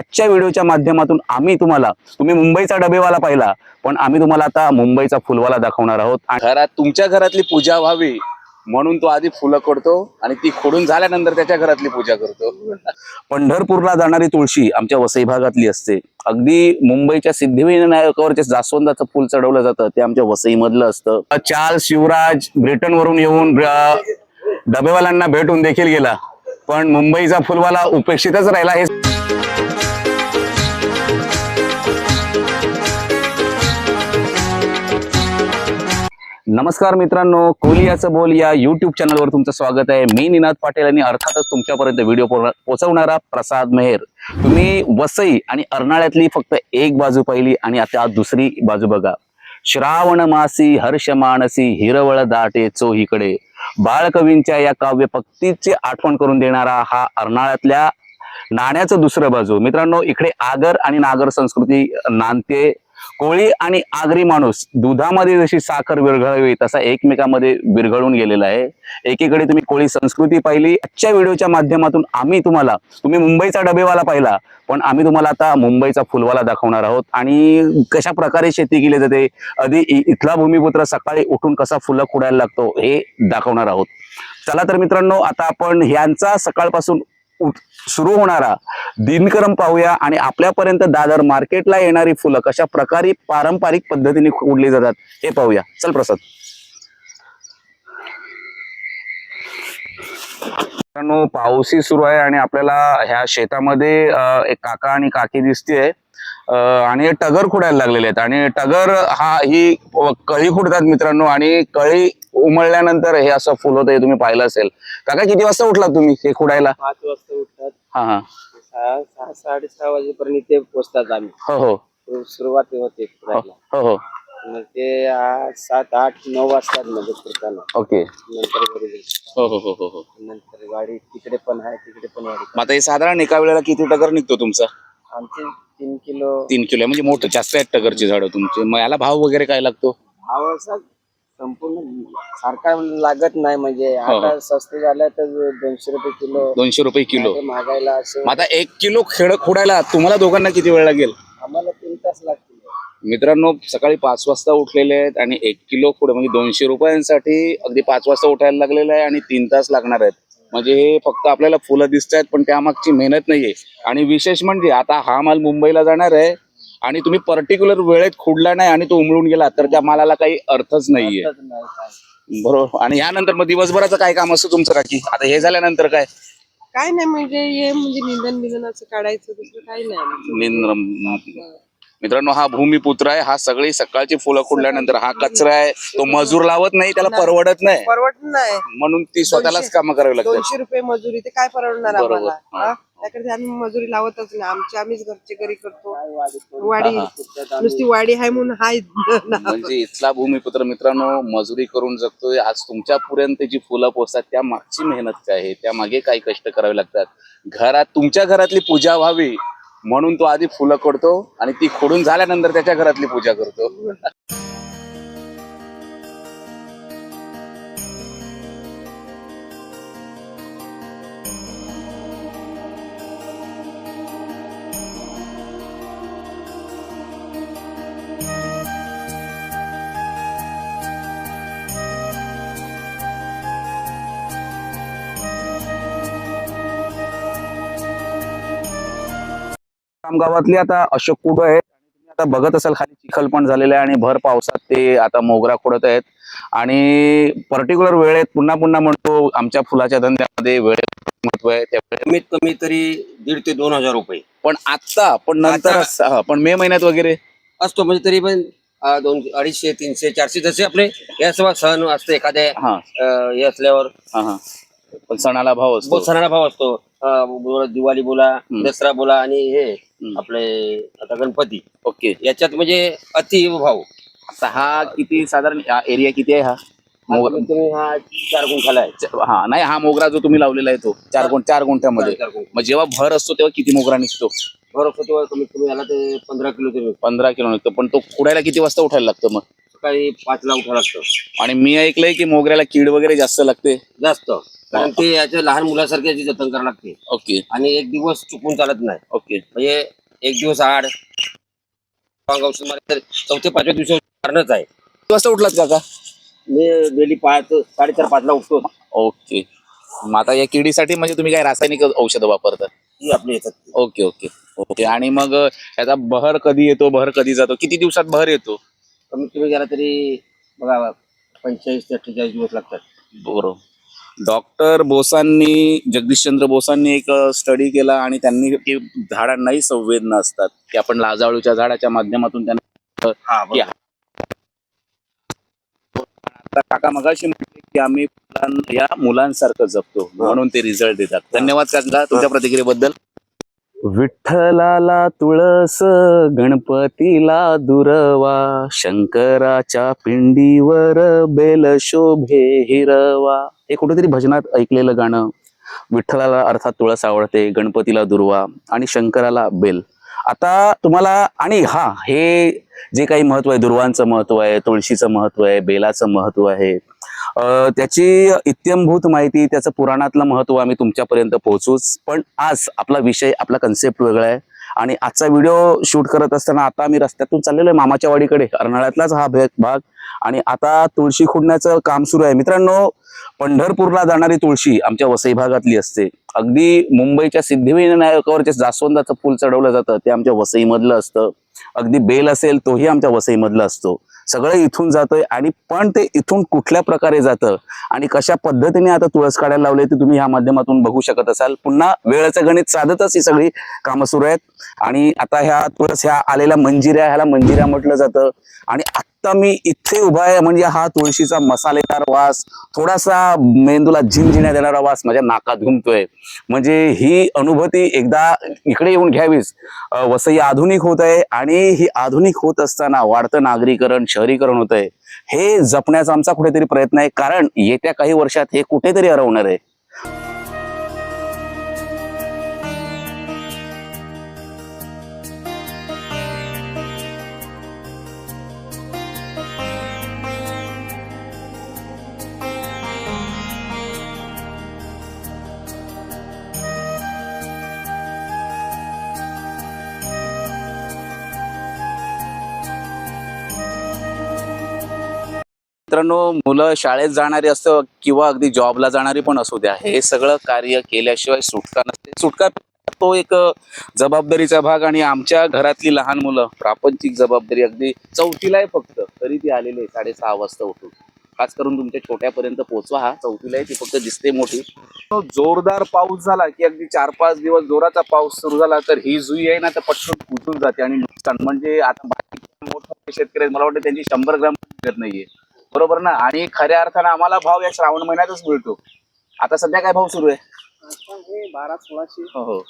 आजच्या व्हिडिओच्या माध्यमातून आम्ही तुम्हाला तुम्ही मुंबईचा डबेवाला पाहिला पण आम्ही तुम्हाला आता मुंबईचा फुलवाला दाखवणार आहोत. घरात तुमच्या घरातली पूजा व्हावी म्हणून तो आधी फुलं खोडतो आणि ती खोडून झाल्यानंतर त्याच्या घरातली पूजा करतो. पंढरपूरला जाणारी तुळशी आमच्या वसई भागातली असते. अगदी मुंबईच्या सिद्धिविनायकावर जे जास्वंदाचं फुल चढवलं जातं ते आमच्या वसई मधलं असतं. चार्ल्स युवराज ब्रिटन वरून येऊन डबेवाल्यांना भेटून देखील गेला. पण मुंबईचा फुलवाला उपेक्षितच राहिला. हे नमस्कार मित्रांनो कोलियाचं बोल या युट्यूब चॅनलवर तुमचं स्वागत आहे. मी निनाद पाटील आणि अर्थातच तुमच्यापर्यंत व्हिडिओ पोहोचवणारा प्रसाद मेहर. तुम्ही वसई आणि अर्नाळ्यातली फक्त एक बाजू पाहिली आणि आता दुसरी बाजू बघा. श्रावण मासी हर्ष मानसी हिरवळ दाटे चोहीकडे. बाळकवींच्या या काव्य पक्तीची आठवण करून देणारा हा अर्नाळ्यातल्या नाण्याचं दुसरं बाजू. मित्रांनो इकडे आगर आणि नागर संस्कृती नांदते. कोळी आणि आगरी माणूस दुधामध्ये जशी साखर विरघळावी तसा एकमेकामध्ये विरघळून गेलेला आहे. एकीकडे तुम्ही कोळी संस्कृती पाहिली. आजच्या व्हिडिओच्या माध्यमातून आम्ही तुम्हाला तुम्ही मुंबईचा डबेवाला पाहिला पण आम्ही तुम्हाला आता मुंबईचा फुलवाला दाखवणार आहोत. आणि कशा प्रकारे शेती केली जाते आधी इथला भूमिपुत्र सकाळी उठून कसा फुलं खुडायला लागतो हे दाखवणार आहोत. चला तर मित्रांनो आता आपण ह्यांचा सकाळपासून सुरू होणारा दिनक्रम पाहूया आणि आपल्यापर्यंत दादर मार्केटला येणारी फुलं कशा प्रकारे पारंपरिक पद्धतीने उडली जातात हे पाहूया. चल प्रसाद. मित्रांनो पाऊसही सुरू आहे आणि आपल्याला ह्या शेतामध्ये एक काका आणि काकी दिसतीये. आणि हे टगर खुडायला लागलेले आहेत. आणि टगर हा ही कळी खुडतात मित्रांनो आणि कळी उमळल्यानंतर हे असं फुल होतं हे तुम्ही पाहिलं असेल. काका किती वाजता उठलात तुम्ही हे खुडायला? पाच वाजता उठतात. हा हा. सहा सहा साडेसहा वाजेपर्यंत इथे पोचतात आम्ही. हो हो. सुरु- सुरुवात होते हो हो हो. मग ते आ, सात आठ नऊ वाजतात म्हणजे फिरताना. ओके. नंतर घरी जायचं. हो हो हो हो हो. नंतर गाडी तिकडे पण आहे तिकडे पण गाडी. मग आता हे साधारण एका वेळेला किती टगर निघतो तुमचा? आमचे तीन किलो. तीन किलो आहे, म्हणजे मोठं जास्त आहेत टगरची झाडं तुमची. मग याला भाव वगैरे काय लागतो? भाव असा संपूर्ण सारखा लागत नाही म्हणजे हो. आता स्वस्त झालं तर दोनशे रुपये किलो. दोनशे रुपये किलो. महागायला असं. मग आता एक किलो खेळ खोडायला तुम्हाला दोघांना किती वेळ लागेल? आम्हाला तीन तास लागतील मित्रांनो सकाळी पाच वाजता उठलेले आहेत आणि एक किलो खोड म्हणजे दोनशे रुपयांसाठी अगदी पाच वाजता उठायला लागलेलं आहे आणि तीन तास लागणार आहेत. म्हणजे हे फक्त आपल्याला फुलं दिसत आहेत पण त्यामागची मेहनत नाहीये आणि विशेष म्हणजे आता हा माल मुंबईला जाणार आहे आणि तुम्ही पर्टिक्युलर वेळेत खुडला नाही आणि तो उमळून गेला तर त्या मालाला काही अर्थच नाहीये. बरोबर. आणि यानंतर मग दिवसभराचं काय काम असतं तुमचं काकी? आता हे झाल्यानंतर काय? काय नाही म्हणजे हे म्हणजे निंदन असं काढायचं दुसरं काही नाही. आमचं. मित्रांनो हा भूमिपुत्र आहे. हा सगळी सकाळची फुलं खुडल्यानंतर हा कचरा आहे. तो मजूर लावत नाही त्याला परवडत नाही. परवडत नाही. म्हणून ती स्वतःलाच कामं करावी लागतात. दोनशे रुपये मजुरी ते काय परवडणार बरोबर. आम्हाला? हा. हा? त्याकडे आम्ही मजुरी लावतच नाही. आमची आम्हीच घरचे घरी करतो. वाडी. नुसती वाडी आहे म्हणून हाय. म्हणजे इथला भूमिपुत्र मित्रांनो मजुरी करून जगतोय. आज तुमच्यापर्यंत जी फुलं पोचतात त्या मागची मेहनत काय आहे? त्या मागे काही कष्ट करावे लागतात. घरात तुमच्या घरातली पूजा व्हावी म्हणून तो आधी फुलं खोडतो आणि ती खोडून झाल्यानंतर त्याच्या घरातली पूजा करतो. गावातली आता अशोक कुटो आहेत. आता बघत असाल खाली चिखल पण झालेलं आहे आणि भर पावसात ते आता मोगरा खोडत आहेत. आणि पर्टिक्युलर वेळेत पुन्हा पुन्हा म्हणतो आमच्या फुलाच्या धंद्यामध्ये वेळेत महत्त्व आहे. त्या वेळेत कमीत कमी तरी दीड ते दोन हजार रुपये. पण आता पण नंतर हा, पण मे महिन्यात वगैरे? असतो म्हणजे तरी पण अं, दोन अडीचशे तीनशे चारशे जसे आपले या सर्व सण असते एखाद्या हा. अं, हे असल्यावर. हा हा. पण सणाला भाव असतो. बहुत सणाला भाव असतो. अं, बोला, दिवाळी बोला दसरा बोला आणि हे. आपले आता गणपती. ओके. याच्यात म्हणजे अति भाव आता हा किती साधारण एरिया किती आहे हा? मोगरा हा चार गुंठाला आहे. हा नाही हा मोगरा जो तुम्ही लावलेला आहे तो. चार गुंठ चार गुंठ्यामध्ये. चार गुंठ. मग जेव्हा भर असतो तेव्हा किती मोगरा निघतो? भर असतो तेव्हा कमीत कमी याला ते पंधरा किलो पंधरा किलो निघतो. पण तो खुडायला किती वाजता उठायला लागतं मग? सकाळी पाचला उठा लागतं. आणि मी ऐकलंय की मोगऱ्याला कीड वगैरे जास्त लागते. जास्त. कारण ते याच्या लहान मुलासारखे याची जतन करावं लागते. ओके. आणि एक दिवस चुकून चालत नाही. ओके. म्हणजे एक दिवस आड. औषध मारलं तर चौथ्या पाचव्या दिवशी मारणंच आहे. किती वाजता उठलात काका? मी डेली पाच साडेचार पाचला उठतो. ओके. मग आता या किडीसाठी म्हणजे तुम्ही काय रासायनिक औषधं वापरता? ती आपली येतात. Okay okay. ओके. आणि मग याचा बहर कधी येतो बहर कधी जातो? किती दिवसात बहर येतो? कमीत कमी गेला तरी बघा पंचेचाळीस ते अठ्ठेचाळीस दिवस लागतात. बरोबर. डॉक्टर बोसांनी जगदीशचंद्र बोसांनी एक स्टडी केला आणि त्यांनी की झाडांनाही संवेदना असतात. की आपण लाजाळूच्या झाडाच्या माध्यमातून त्यांना हा काका मगाशी म्हटले की आम्ही या मुलांसारखं जपतो. म्हणून ते रिझल्ट देतात. धन्यवाद काका तुमच्या प्रतिक्रियेबद्दल. विठ्ठलाला तुळस गणपतीला दुरवा शंकराच्या पिंडीवर बेल शोभे हिरवा. हे कुठेतरी भजनात ऐकलेलं गाणं. विठ्ठलाला अर्थात तुळस आवडते गणपतीला दुर्वा आणि शंकराला बेल. आता तुम्हाला आणि हा हे जे काही महत्त्व आहे दुर्वांचं महत्त्व आहे तुळशीचं महत्त्व आहे बेलाचं महत्त्व आहे त्याची इत्यंभूत माहिती त्याचं पुराणातलं महत्त्व आम्ही तुमच्यापर्यंत पोहोचूच पण आज आपला विषय आपला कन्सेप्ट वेगळा आहे. आणि आजचा व्हिडिओ शूट करत असताना आता आम्ही रस्त्यातून चाललेलो आहे मामाच्या वाडीकडे. अर्नाळ्यातलाच हा भाग. आणि आता तुळशी खुडण्याचं काम सुरू आहे. मित्रांनो पंढरपूरला जाणारी तुळशी आमच्या वसई भागातली असते. अगदी मुंबईच्या सिद्धिविनायकावर जे जास्वंदाचं फुल चढवलं जातं. ते आमच्या वसईमधलं असतं. अगदी बेल असेल तोही आमच्या वसईमधला असतो. सगळं इथून जातंय आणि पण ते इथून कुठल्या प्रकारे जातं आणि कशा पद्धतीने आता तुळस काढायला लावले ते तुम्ही ह्या माध्यमातून बघू शकत असाल. पुन्हा वेळेचं गणित साधतच ही सगळी कामं सुरू आहेत. आणि आता ह्या तुळस ह्या आलेल्या मंजिऱ्या ह्याला मंजिऱ्या म्हटलं जातं. आणि आत्ता मी इथे उभा आहे म्हणजे हा तुळशीचा मसालेदार वास थोडासा मेंदूला झिंझिण्या देणारा वास माझ्या नाकात घुमतोय. म्हणजे ही अनुभूती एकदा इकडे येऊन घ्यावीच वसई आधुनिक होत आहे आणि ही आधुनिक होत असताना वाढतं नागरीकरण शहरीकरण होत आहे. हे जपण्याचा आमचा कुठेतरी प्रयत्न आहे कारण येत्या काही वर्षात हे कुठेतरी हरवणार आहे. मित्रांनो मुलं शाळेत जाणारी असो किंवा अगदी जॉबला जाणारी पण असू द्या हे सगळं कार्य केल्याशिवाय सुटका नसते. सुटका तो एक जबाबदारीचा भाग आणि आमच्या घरातली लहान मुलं प्रापंचिक जबाबदारी अगदी चौथीला आहे फक्त तरी ती आलेली आहे साडेसहा वाजता उठून. खास करून तुमच्या छोट्यापर्यंत पोहोचवा हा चौथीला आहे ती फक्त दिसते मोठी. जोरदार पाऊस झाला की अगदी चार पाच दिवस जोराचा पाऊस सुरू झाला तर ही जुई आहे ना तर पटकन कुजून जाते आणि नुकसान. म्हणजे आता बाकी मोठमोठे शेतकरी मला वाटतं त्यांची शंभर ग्राम मिळत नाहीये. बरोबर ना? आणि खऱ्या अर्थानं आम्हाला भाव या श्रावण महिन्यातच मिळतो. आता सध्या काय भाव सुरू आहे? हे बारा सोळाशे. हो हो.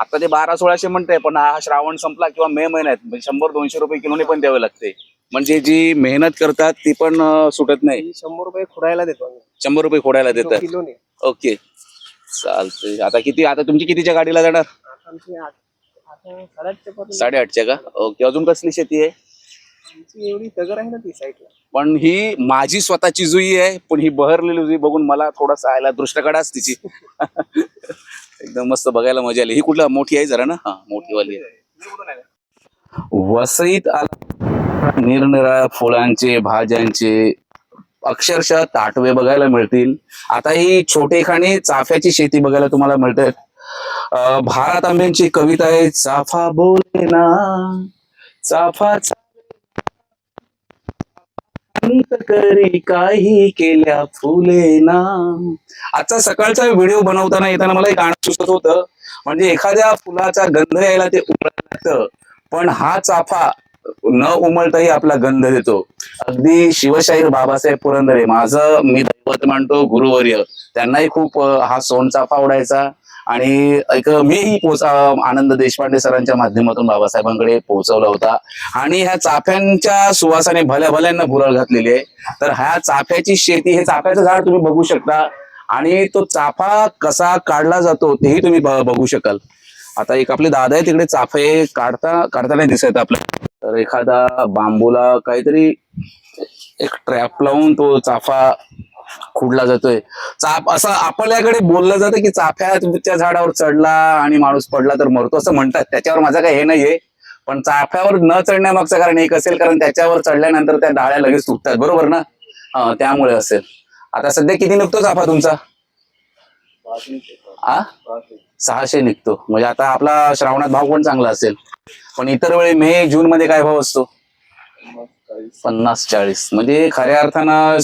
आता ते बारा सोळाशे म्हणते पण हा श्रावण संपला किंवा मे महिन्यात म्हणजे शंभर दोनशे रुपये किलोने पण द्यावे लागते. म्हणजे जी मेहनत करतात ती पण सुटत नाही. शंभर रुपये खुडायला देतो शंभर रुपये खोडायला देतात. किलोने. ओके. चालतंय. आता किती आता तुमची कितीच्या गाडीला जाणार? साडेआठच्या का? ओके. अजून कसली शेती आहे? एवढी तगर आहे ना ती साईडला पण ही माझी स्वतःची जुई आहे पण ही बहरलेली जुई बघून मला थोडासा आयला दृष्टकडाच तिची एकदम मस्त बघायला मजा आली. ही कुठला मोठी आहे जरा ना? हा मोठीवाली आहे. वसईत आला निरनिराळ्या फुलांचे भाज्यांचे अक्षरशः ताटवे बघायला मिळतील. आता ही छोटेखानी चाफ्याची शेती बघायला तुम्हाला मिळते. भारत आंब्यांची कविता आहे चाफा बोले ना चाफा करी काही केल्या फुले ना आजचा सकाळचा व्हिडिओ बनवताना येताना मला एक गाणं सुचत होतं. म्हणजे एखाद्या फुलाचा गंध यायला ते उमळत पण हा चाफा न उमलताही आपला गंध देतो. अगदी शिवशाहीर बाबासाहेब पुरंदरे माझं मी दैवत मानतो गुरुवर्य. त्यांनाही खूप हा सोनचाफा आवडायचा. आणि एक मीही पोचा आनंद देशपांडे सरांच्या माध्यमातून बाबासाहेबांकडे पोहोचवला होता. आणि ह्या चाफ्यांच्या सुवासाने भल्या भल्यांना भुरळ घातलेली आहे. तर ह्या चाफ्याची शेती हे चाफ्याचं झाड तुम्ही बघू शकता. आणि तो चाफा कसा काढला जातो तेही तुम्ही बघू शकाल. आता एक आपले दादा आहे तिकडे चाफे काढता काढताना दिसत आपल्याला. तर एखादा बांबूला काहीतरी एक ट्रॅप लावून तो चाफा खुडला जातोय? चाप असं आपल्याकडे बोललं जातं की तुमच्या झाडावर चढला आणि माणूस पडला तर मरतो असं म्हणतात. त्याच्यावर माझं काही हे नाहीये. पण चाफ्यावर न चढण्यामागचं कारण एक असेल कारण त्याच्यावर चढल्यानंतर त्या डाळ्या लगेच तुटतात. बरोबर ना? त्यामुळे असेल. आता सध्या किती निघतो चाफा तुमचा? आ? सहाशे निघतो. म्हणजे आता आपला श्रावणात भाव पण चांगला असेल. पण इतर वेळी मे जून मध्ये काय भाव असतो? पन्नास चाळीस. म्हणजे खऱ्या अर्थानं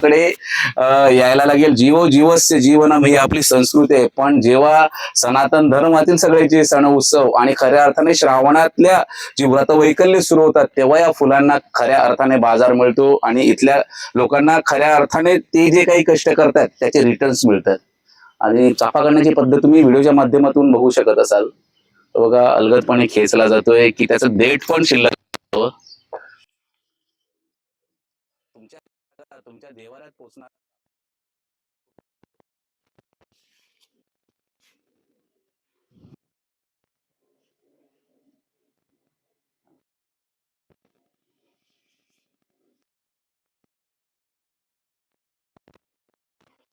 आपल्याकडे यायला लागेल. जीव जीवस्य जीवनम ही आपली संस्कृती आहे. पण जेव्हा सनातन धर्मातील सगळे जे सण उत्सव आणि खऱ्या अर्थाने श्रावणातल्या जी व्रतवैकल्य सुरू होतात तेव्हा या फुलांना खऱ्या अर्थाने बाजार मिळतो आणि इथल्या लोकांना खऱ्या अर्थाने ते जे काही कष्ट करतात त्याचे रिटर्न्स मिळतात. आणि चाफा करण्याची पद्धत तुम्ही व्हिडिओच्या माध्यमातून बघू शकत असाल. तो बघा अलगदपणे खेचला जातोय की त्याचं देठ पण शिल्लक असतं. तुमच्या तुमच्या देवाऱ्यात पोचणार?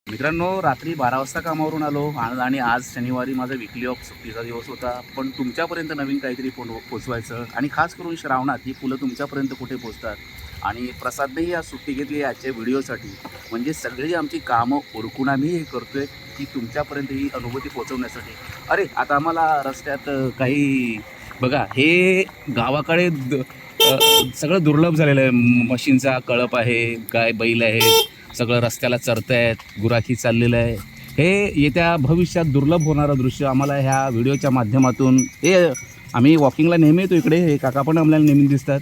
मित्रांनो रात्री बारा वाजता कामावरून आलो. आणि आणि आज शनिवारी माझा विकली ऑफ सुट्टीचा दिवस होता. पण तुमच्यापर्यंत नवीन काहीतरी पो पोचवायचं आणि खास करून श्रावणात ही फुलं तुमच्यापर्यंत कुठे पोचतात? आणि प्रसादनेही आज सुट्टी घेतली आजच्या व्हिडिओसाठी. म्हणजे सगळी आमची कामं उरकून आम्ही हे करतोय की तुमच्यापर्यंत ही अनुभूती पोहोचवण्यासाठी. अरे आता आम्हाला रस्त्यात काही बघा हे गावाकडे द- सगळं दुर्लभ झालेलं आहे. मशीनचा कळप आहे गाय बैल आहेत सगळं रस्त्याला चरत आहेत गुराखी चाललेलं आहे. हे येत्या भविष्यात दुर्लभ होणारं दृश्य आम्हाला ह्या व्हिडिओच्या माध्यमातून हे आम्ही वॉकिंगला नेहमी येतो इकडे. हे काका पण आम्हाला नेहमी दिसतात.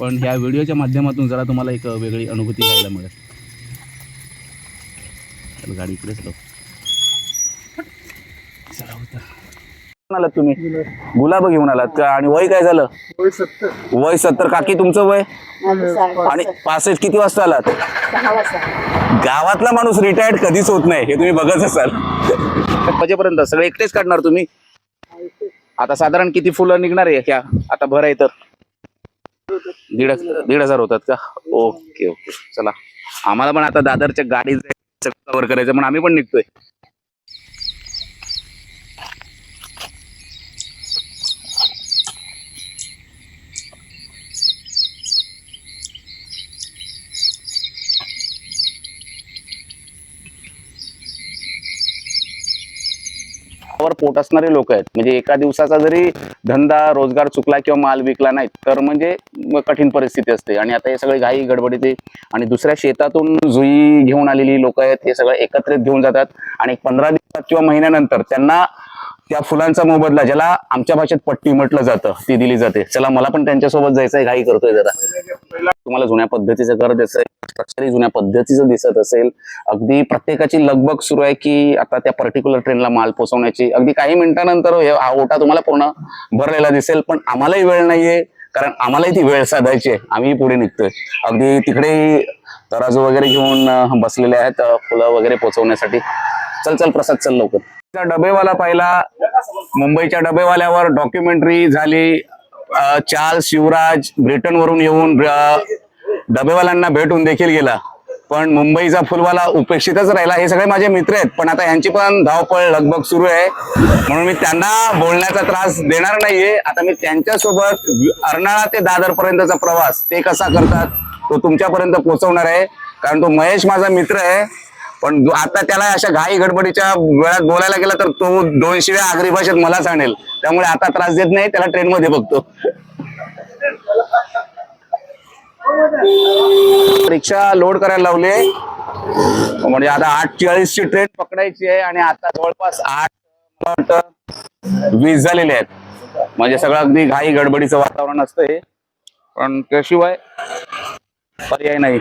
पण ह्या व्हिडिओच्या माध्यमातून जरा तुम्हाला एक वेगळी अनुभूती घ्यायला मिळेल. गाडी इकडेच आलात तुम्ही? गुलाब घेऊन आलात का? आणि वय काय झालं? वय सत्तर. काकी तुमचं वय? आणि पासष्ट किती वाजता आलात? गावातला माणूस रिटायर्ड कधीच होत नाही. हे तुम्ही बघत असाल. वाजेपर्यंत सगळे एकटेच काढणार तुम्ही? आता साधारण किती फुलं निघणार आहे ह्या? आता भर आहे तर. दीड दीड हजार होतात का? Okay okay. चला. आम्हाला पण आता दादरच्या गाडीचं कव्हर करायचं पण आम्ही पण निघतोय. वर पोट असणारे लोक आहेत. म्हणजे एका दिवसाचा जरी धंदा रोजगार चुकला किंवा माल विकला नाही तर म्हणजे कठीण परिस्थिती असते. आणि आता हे सगळे घाई गडबडीते आणि दुसऱ्या शेतातून जुई घेऊन आलेली लोक आहेत हे सगळं एकत्रित घेऊन जातात. आणि पंधरा दिवसात किंवा महिन्यानंतर त्यांना त्या फुलांचा मोबदला ज्याला आमच्या भाषेत पट्टी म्हटलं जातं ती दिली जाते. चला मला पण त्यांच्यासोबत जायचंय घाई करतोय जरा. तुम्हाला जुन्या पद्धतीचं घर दिसतंय जुन्या पद्धतीचं दिसत असेल अगदी प्रत्येकाची लगबग सुरू आहे की आता त्या पर्टिक्युलर ट्रेनला माल पोहोचवण्याची. अगदी काही मिनिटानंतर हा ओटा तुम्हाला पूर्ण भरलेला दिसेल पण आम्हालाही वेळ नाहीये कारण आम्हालाही ती वेळ साधायची आहे. आम्ही पुढे निघतोय. अगदी तिकडे तराजू वगैरे घेऊन बसलेले आहेत फुलं वगैरे पोचवण्यासाठी चल चल प्रसाद चल लवकर. डबेवाला पाहिला. मुंबईच्या डबेवाल्यावर डॉक्युमेंटरी झाली. चार्ल्स शिवराज ब्रिटनवरून येऊन डबेवाल्यांना भेटून देखील गेला. पण मुंबईचा फुलवाला उपेक्षितच राहिला. हे सगळे माझे मित्र आहेत पण आता यांची पण धावपळ लगबग सुरू आहे. म्हणून मी त्यांना बोलण्याचा त्रास देणार नाहीये. आता मी त्यांच्यासोबत अर्नाळा ते दादर पर्यंतचा प्रवास ते कसा करतात तो तुमच्यापर्यंत पोहोचवणार आहे. कारण तो महेश माझा मित्र आहे. पण आता त्याला अशा घाई गडबडीच्या वेळात बोलायला गेला तर तो दोनशे वेळा आगरी भाषेत मलाच आणेल. त्यामुळे आता त्रास देत नाही त्याला ट्रेन मध्ये बघतो. रिक्षा लोड करायला लावले. म्हणजे आता आठ चाळीस ची ट्रेन पकडायची आहे आणि आता जवळपास आठ वीस झालेले आहेत. म्हणजे सगळं अगदी घाई गडबडीचं वातावरण असतं हे. पण त्याशिवाय पर्याय नाही.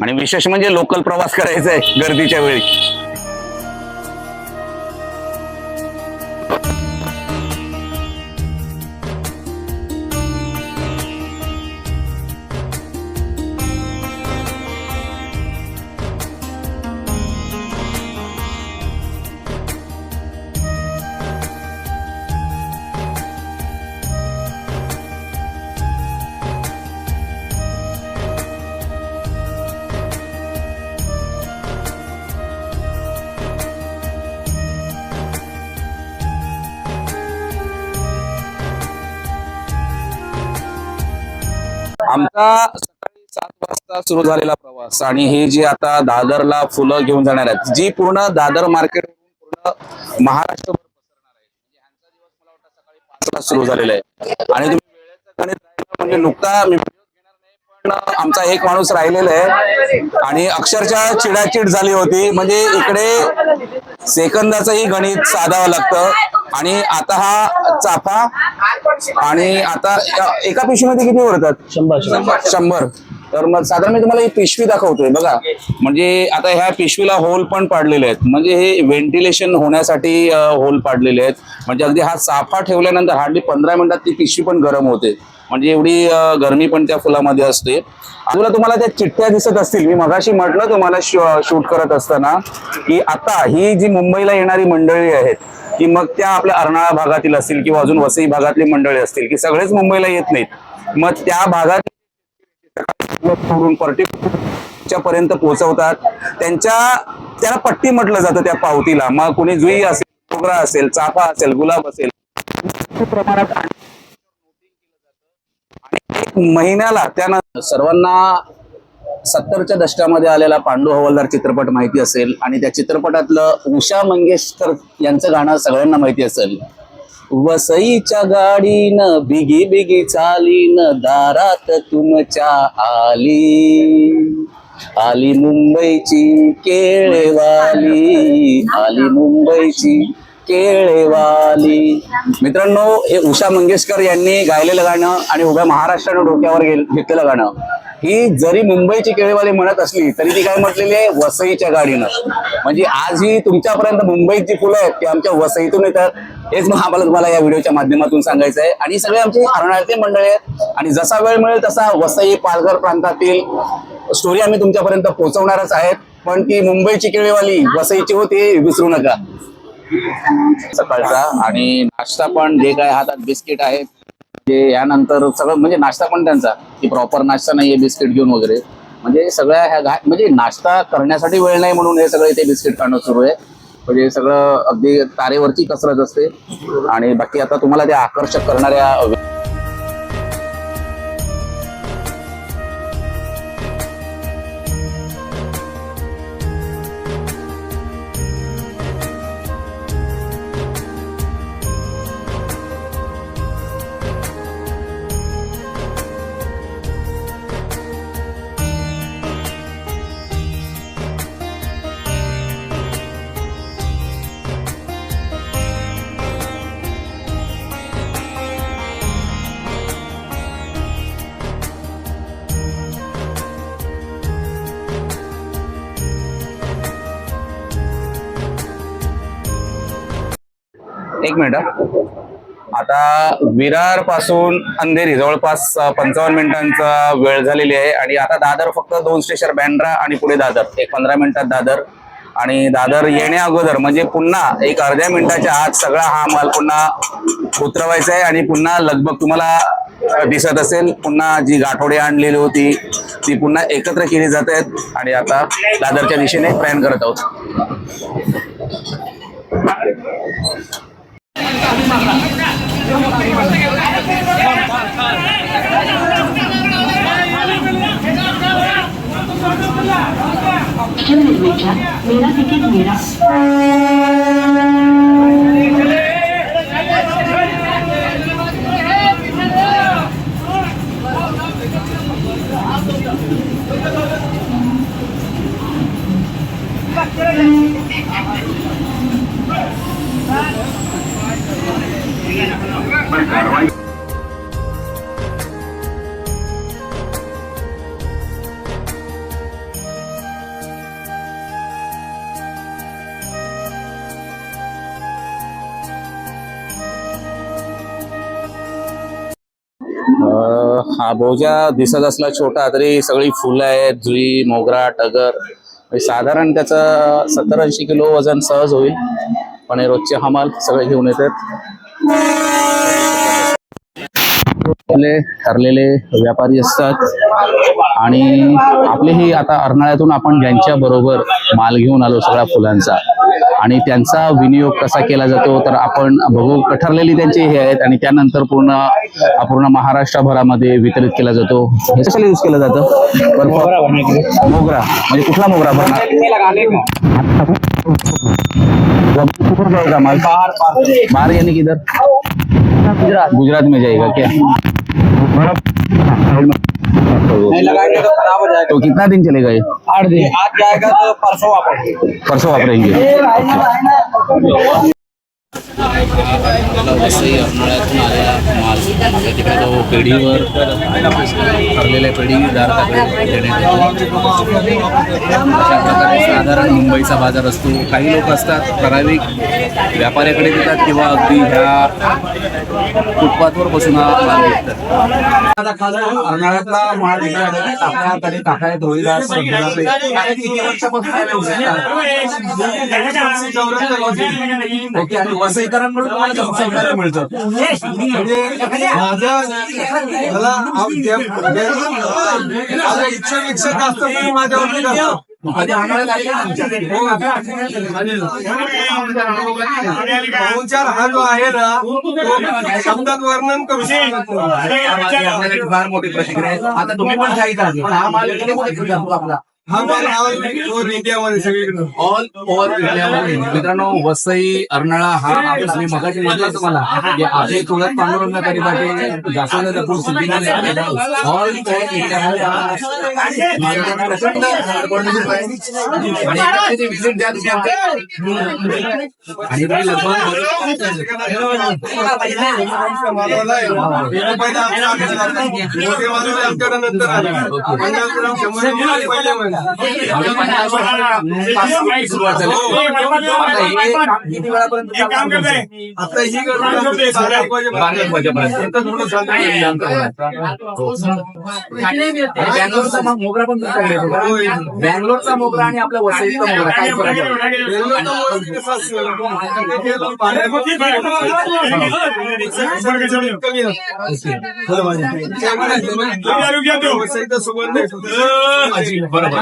आणि विशेष म्हणजे लोकल प्रवास करायचा आहे गर्दीच्या वेळी. आमचा सकाळी सात वाजता सुरू झालेला प्रवास आणि हे जे आता दादरला फुलं घेऊन जाणार आहेत जी पूर्ण दादर मार्केट पूर्ण महाराष्ट्रभर पसरणार आहे म्हणजे दिवस मला वाटतं सकाळी सुरू झालेला आहे. आणि तुम्ही वेळेचं गणित म्हणजे नुकता मी आमचा एक माणूस राहिलेला आहे. आणि अक्षरशः चिडाचिड झाली होती. म्हणजे इकडे सेकंदाचंही गणित साधावं लागतं. आणि आता हा चाफा आणि आता एका पिशवीमध्ये किती उरतात? शंभर शंभर. तर मग साधारण मी तुम्हाला ही पिशवी दाखवतोय बघा. म्हणजे आता ह्या पिशवीला होल पण पाडलेले आहेत. म्हणजे हे व्हेंटिलेशन होण्यासाठी होल पाडलेले आहेत. म्हणजे अगदी हा साफा ठेवल्यानंतर हार्डली पंधरा मिनिटात ती पिशवी पण गरम होते. म्हणजे एवढी गरमी पण त्या फुलामध्ये असते. तुला तुम्हाला त्या चिठ्ठ्या दिसत असतील. मी मगाशी म्हटलं तुम्हाला शूट करत असताना की आता ही जी मुंबईला येणारी मंडळी आहेत की मग त्या आपल्या अर्नाळा भागातील असतील किंवा अजून वसई भागातली मंडळी असतील की सगळेच मुंबईला येत नाहीत. मग त्या भागात सोडून पर्टिक्युलरच्या पर्यंत पोहोचवतात. त्यांच्या त्याला पट्टी म्हटलं जातं त्या पावतीला. मग कोणी जुई असेल डोगरा असेल चाफा असेल गुलाब असेल प्रमाणात आणि एक महिन्याला त्यानं सर्वांना सत्तरच्या दशकामध्ये आलेला पांडू हवालदार चित्रपट माहिती असेल आणि त्या चित्रपटातलं उषा मंगेशकर यांचं गाणं सगळ्यांना माहिती असेल. वसईच्या गाडीनं बिगी बिगी चालीन दारात तुमच्या आली. आली मुंबईची केळेवाली. आली मुंबईची केळेवाली. मित्रांनो हे उषा मंगेशकर यांनी गायलेलं गाणं आणि उभ्या महाराष्ट्रानं डोक्यावर घेतलेलं गाणं. ही जरी मुंबईची केळेवाली म्हणत असली तरी ती काय म्हटलेली आहे? वसईच्या गाडीनं. म्हणजे आज ही तुमच्यापर्यंत मुंबईत जी फुलं आहेत ती आमच्या वसईतून येतात. हेच मग आम्हाला तुम्हाला या व्हिडिओच्या माध्यमातून सांगायचं आहे. आणि सगळे आमचे हरणार्थी मंडळी आहेत. आणि जसा वेळ मिळेल तसा वसई पालघर प्रांतातील स्टोरी आम्ही तुमच्यापर्यंत पोहोचवणारच आहेत. पण ती मुंबईची केळेवाली वसईची होती विसरू नका. सकाळचा आणि नाश्ता पण जे काय हातात बिस्किट आहेत ते यानंतर सगळं म्हणजे नाश्ता पण त्यांचा की प्रॉपर नाश्ता नाहीये बिस्किट घेऊन वगैरे. म्हणजे सगळ्या ह्या घा म्हणजे नाश्ता करण्यासाठी वेळ नाही म्हणून हे सगळं इथे बिस्किट खाणं सुरू आहे. म्हणजे सगळं अगदी तारेवरची कसरत असते. आणि बाकी आता तुम्हाला त्या आकर्षक करणाऱ्या एक मिनिट आता विरारपासून अंधेरी जवळपास पंचावन्न मिनिटांचा वेळ झालेली आहे. आणि आता दादर फक्त दोन स्टेशन बँड्रा आणि पुढे दादर. एक पंधरा मिनिटात दादर. आणि दादर येण्या अगोदर म्हणजे पुन्हा एक अर्ध्या मिनिटाच्या आत सगळा हा माल पुन्हा उतरवायचा आहे. आणि पुन्हा लगभग तुम्हाला दिसत असेल पुन्हा जी गाठोडे आणलेली होती ती पुन्हा एकत्र केली जात आहेत. आणि आता दादरच्या दिशेने प्रयाण करत आहोत. Channel Thank you. अं, हा भोजा दिसत असला छोटा तरी सगळी फुलं आहेत जुई मोगरा टगर. म्हणजे साधारण त्याचं सत्तर ऐंशी किलो वजन सहज होईल. पण हे रोजचे हमाल सगळे घेऊन येतात. Bye. आपले ठरलेले व्यापारी असतात. आणि आपलेही आता अर्नाळ्यातून आपण ज्यांच्या बरोबर माल घेऊन आलो सगळ्या फुलांचा आणि त्यांचा विनियोग कसा केला जातो तर आपण बघू. ठरलेली त्यांचे हे आहेत आणि त्यानंतर पूर्ण पूर्ण महाराष्ट्रभरामध्ये वितरित केला जातो. हे कशाला यूज केलं जातं? मोगरा म्हणजे कुठला मोगरा माल बाहर यानी किधर गुजरात। गुजरात में जाएगा क्या? लगाएँगे तो कितना दिन चलेगा ये? आठ दिन। आज जाएगा तो परसों वापस। परसों वापरेंगे वसई अर्नाळ्यातून आलेला माल त्या ठिकाणी तो पेढीवर ठरलेल्या पेढीदाराकडे देण्यात येतो. अशा प्रकारे साधारण मुंबईचा बाजार असतो. काही लोक असतात ठराविक व्यापाऱ्याकडे देतात किंवा अगदी ह्या फुटपाथवर बसून हा माल विकतात. अर्नाळ्यातला माल विकायला टाकण्याकडे टाकाय वर्षापासून हा आहे? ओके आणि वसईकरांकडून तुम्हाला कसं सहकार्य मिळतं. म्हणजे माझं मला आव- जे- जे- माझं इच्छा इच्छा जास्त माझ्यावरती जास्त. हो, जो आहे ना तो शब्दात वर्णन करू शकत फार मोठी प्रतिक्रिया आहे. आता तुम्ही पण पण हा माल आपला ऑल ओव्हर इंडियामध्ये. मित्रांनो वसई अर्नाळा हा आपण मी मगाशी म्हटलं तुम्हाला. की आपले तुळत पांडुरंगाकरिता जास्वंद दपूर सिद्धिनाथ ऑल ओव्हर इंडियामध्ये. आणि द्या तुम्ही आमच्या. लगभग आमच्याकडे नंतर सुरुवात झाली किती वेळापर्यंत आता ही बँगलोरचा मोगरा पण बँगलोरचा मोगरा आणि आपल्या वसईचा मोगरा काय फरक बरोबर.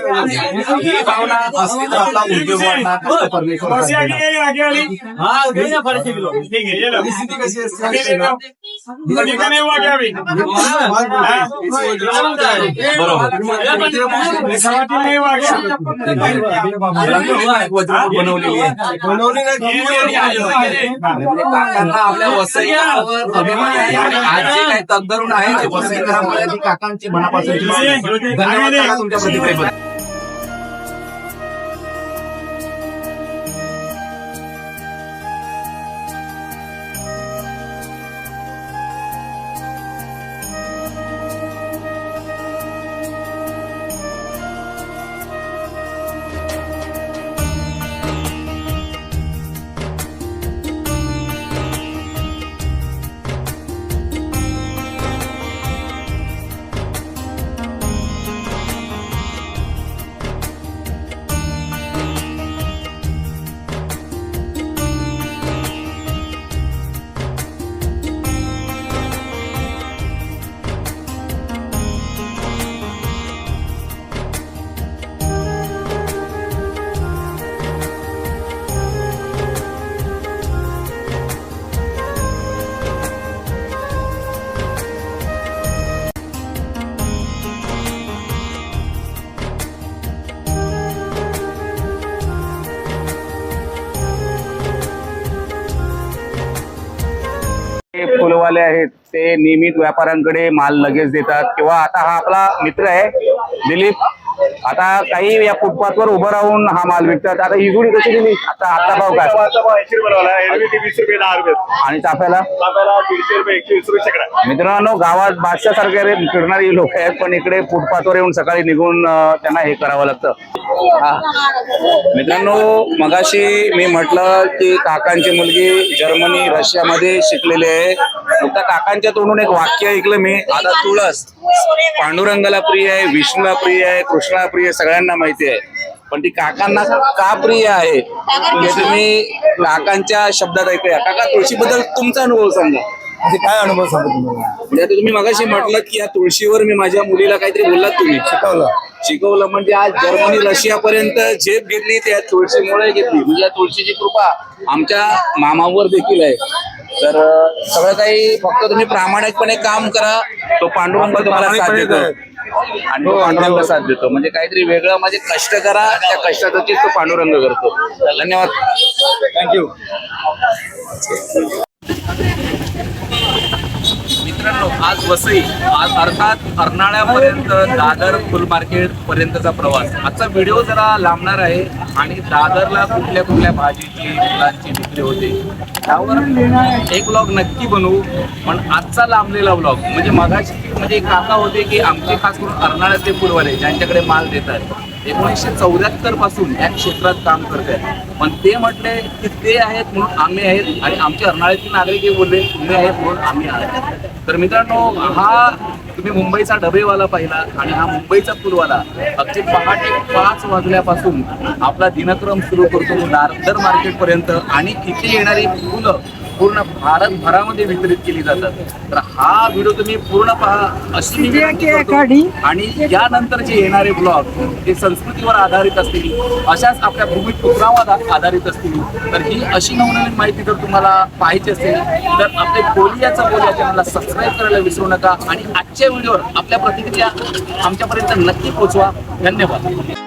ही भावना असली उद्योग वाढणार परमेश्वर कशी बनवलेली आहे बनवली आपल्या वसईकरावर अभिमान आहे आणि आज काही तगधरून आहे ते वसईकरामुळे काकांची मनापासून धन्यवाद तुमच्या प्रतिक्रियेबद्दल वाले आहेत ते नियमित व्यापाऱ्यांकडे माल लगेच देतात. किंवा आता हा आपला मित्र आहे दिलीप. आता काही या फुटपाथवर उभं राहून हा माल विकतात. आता ही जुडी कशी दिली? आता आता भाव काय? आणि चाफ्याला मित्रांनो गावात बादशाह सारखे रे- फिरणारी लोक आहेत पण इकडे फुटपाथवर येऊन सकाळी निघून त्यांना हे करावं लागतं. मित्रांनो मगाशी मी म्हटलं की काकांची मुलगी जर्मनी रशियामध्ये शिकलेली आहे. नुकता काकांच्या तोंडून एक वाक्य ऐकलं मी. आता तुळस. पांडुरंगाला प्रिय आहे विष्णूला प्रिय आहे कृष्णाला प्रिय सगळ्यांना माहिती आहे. पण ती काकांना का प्रिय आहे? हे तुम्ही काकांच्या शब्दात ऐकूया. काका तुळशीबद्दल तुमचा अनुभव सांगा. म्हणजे काय अनुभव सांगू तुम्हाला? म्हणजे आता तुम्ही मगाशी म्हटलं की या तुळशीवर मी माझ्या मुलीला काहीतरी बोललात तुम्ही. शिकवलं. शिकवलं म्हणजे आज जर्मनी रशिया पर्यंत झेप घेतली त्या तुळशीमुळे घेतली. म्हणजे या तुळशीची कृपा आमच्या मामावर देखील आहे. तर सगळं काही फक्त तुम्ही प्रामाणिकपणे काम करा तो पांडुरंग तुम्हाला साथ देतो. आणि पांडुरंग साथ देतो. म्हणजे काहीतरी वेगळं म्हणजे कष्ट करा त्या कष्टाचा तो पांडुरंग करतो. धन्यवाद. थँक्यू मित्रांनो आज वसई आज अर्थात अर्नाळ्यापर्यंत दादर फुल मार्केट पर्यंतचा प्रवास. आजचा व्हिडिओ जरा लांबणार आहे आणि दादरला कुठल्या कुठल्या भाजीची फुलांची विक्री होते त्यावर एक ब्लॉग नक्की बनवू. पण आजचा लांबलेला ब्लॉग म्हणजे मगाशी म्हणजे काका होते की आमचे खास करून अर्नाळ्यातले फुलवाले ज्यांच्याकडे माल देतात. एकोणीसशे चौऱ्याहत्तरपासून या क्षेत्रात काम करत आहेत पण ते म्हटले की ते आहेत म्हणून आम्ही आहेत आणि आमचे अर्नाळ्यातील नागरिक हे बोलले तुम्ही आहेत म्हणून आम्ही आहोत. तर मित्रांनो हा तुम्ही मुंबईचा डबेवाला पाहिला आणि हा मुंबईचा पूलवाला अगदी पहाटे पाच वाजल्यापासून आपला दिनक्रम सुरू करतो नारदर मार्केट पर्यंत आणि इथे येणारी फुलं पूर्ण भारतभरामध्ये वितरित केली जातात. तर हा व्हिडिओ तुम्ही पूर्ण पहा अशी. आणि यानंतर जे येणारे ब्लॉग ते संस्कृतीवर आधारित असतील अशाच आपल्या भूमिपुत्रावर आधारित असतील तर ही अशी नवनवीन माहिती जर तुम्हाला पाहिजे असेल तर आपले बोलियाचा बोल या चॅनलला सबस्क्राईब करायला विसरू नका आणि आजच्या व्हिडिओवर आपल्या प्रतिक्रिया आमच्यापर्यंत नक्की पोहोचवा. धन्यवाद.